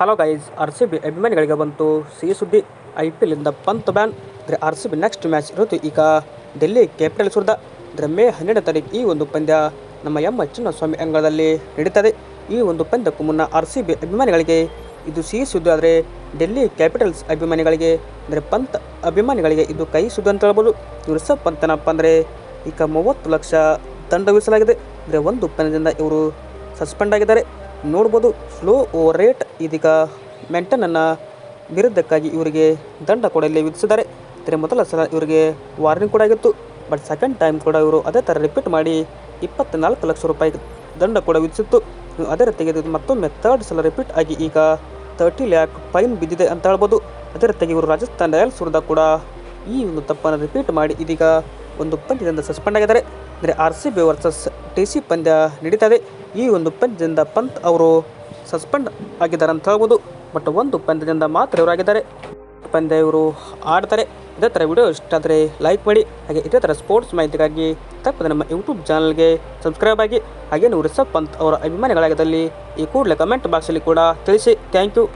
Hello guys R C B ಅಭಿಮಾನಿಗಳಿಗೆ ಬಂತು. ಸಿಹಿ ಸುದ್ದಿ ಐ ಪಿ ಎಲ್ಲಿಂದ ಪಂತ್ ಬ್ಯಾನ್ ಅಂದರೆ R C B next match ಇರುತ್ತೆ ಈಗ ಡೆಲ್ಲಿ ಕ್ಯಾಪಿಟಲ್ಸ್ ವಿರುದ್ಧ. ಅಂದರೆ ಮೇ ಹನ್ನೆರಡು ತಾರೀಕು ಈ ಒಂದು ಪಂದ್ಯ ನಮ್ಮ ಎಂ ಚಿನ್ನಸ್ವಾಮಿ ಅಂಗಳದಲ್ಲಿ ನಡೀತದೆ. ಈ ಒಂದು ಪಂದ್ಯಕ್ಕೂ ಮುನ್ನ ಆರ್ ಸಿ ಬಿ ಅಭಿಮಾನಿಗಳಿಗೆ ಇದು ಸಿಹಿ ಸುದ್ದಿ. ಆದರೆ ಡೆಲ್ಲಿ ಕ್ಯಾಪಿಟಲ್ಸ್ ಅಭಿಮಾನಿಗಳಿಗೆ, ಅಂದರೆ ಪಂತ್ ಅಭಿಮಾನಿಗಳಿಗೆ ಇದು ಕೈ ಸುದ್ದಿ ಅಂತ ಹೇಳ್ಬೋದು. ರಿಷಬ್ ಪಂತ್ ಏನಪ್ಪ ಅಂದರೆ ಈಗ ಮೂವತ್ತು ಲಕ್ಷ ದಂಡ ವಿಧಿಸಲಾಗಿದೆ. ಅಂದರೆ ಒಂದು ಪಂದ್ಯದಿಂದ ಇವರು ಸಸ್ಪೆಂಡ್ ಆಗಿದ್ದಾರೆ. ನೋಡ್ಬೋದು. ಸ್ಲೋ ಓವರ್ ರೇಟ್ ಇದೀಗ ಮೆಂಟನನ್ನು ವಿರುದ್ಧಕ್ಕಾಗಿ ಇವರಿಗೆ ದಂಡ ಕೂಡ ಇಲ್ಲಿ ವಿಧಿಸಿದ್ದಾರೆ. ಇದರ ಮೊದಲ ಸಲ ಇವರಿಗೆ ವಾರ್ನಿಂಗ್ ಕೂಡ ಆಗಿತ್ತು. ಬಟ್ ಸೆಕೆಂಡ್ ಟೈಮ್ ಕೂಡ ಇವರು ಅದೇ ಥರ ರಿಪೀಟ್ ಮಾಡಿ ಇಪ್ಪತ್ನಾಲ್ಕು ಲಕ್ಷ ರೂಪಾಯಿ ದಂಡ ಕೂಡ ವಿಧಿಸಿತ್ತು. ಅದೇ ರೀತಿಯಾಗಿ ಇದು ಮತ್ತೊಮ್ಮೆ ಥರ್ಡ್ ಸಲ ರಿಪೀಟ್ ಆಗಿ ಈಗ ತರ್ಟಿ ಲ್ಯಾಕ್ ಫೈನ್ ಬಿದ್ದಿದೆ ಅಂತ ಹೇಳ್ಬೋದು. ಅದೇ ರೀತಿಯಾಗಿ ಇವರು ರಾಜಸ್ಥಾನ್ ರಾಯಲ್ಸ್ ವಿರುದ್ಧ ಕೂಡ ಈ ಒಂದು ತಪ್ಪನ್ನು ರಿಪೀಟ್ ಮಾಡಿ ಇದೀಗ ಒಂದು ಪಂದ್ಯದಿಂದ ಸಸ್ಪೆಂಡ್ ಆಗಿದ್ದಾರೆ. ಅಂದರೆ R C B versus T C ಪಂದ್ಯ ನಡೀತದೆ ಈ ಒಂದು ಪಂದ್ಯದಿಂದ ಪಂತ್ ಅವರು ಸಸ್ಪೆಂಡ್ ಆಗಿದ್ದಾರೆ ಅಂತ ಹೇಳ್ಬೋದು ಬಟ್ ಒಂದು ಪಂದ್ಯದಿಂದ ಮಾತ್ರ ಇವರಾಗಿದ್ದಾರೆ ಪಂದ್ಯ ಇವರು ಆಡ್ತಾರೆ. ಇದೇ ಥರ ವಿಡಿಯೋ ಇಷ್ಟ ಆದರೆ ಲೈಕ್ ಮಾಡಿ. ಹಾಗೆ ಇದೇ ಥರ ಸ್ಪೋರ್ಟ್ಸ್ ಮಾಹಿತಿಗಾಗಿ ತಪ್ಪದೆ ನಮ್ಮ ಯೂಟ್ಯೂಬ್ ಚಾನಲ್ಗೆ ಸಬ್ಸ್ಕ್ರೈಬ್ ಆಗಿ. ಹಾಗೆ ನೀವು ರಿಷಬ್ ಪಂತ್ ಅವರ ಅಭಿಮಾನಿಗಳಾಗಿದ್ದಲ್ಲಿ ಈ ಕೂಡಲೇ ಕಮೆಂಟ್ ಬಾಕ್ಸಲ್ಲಿ ಕೂಡ ತಿಳಿಸಿ. Thank you.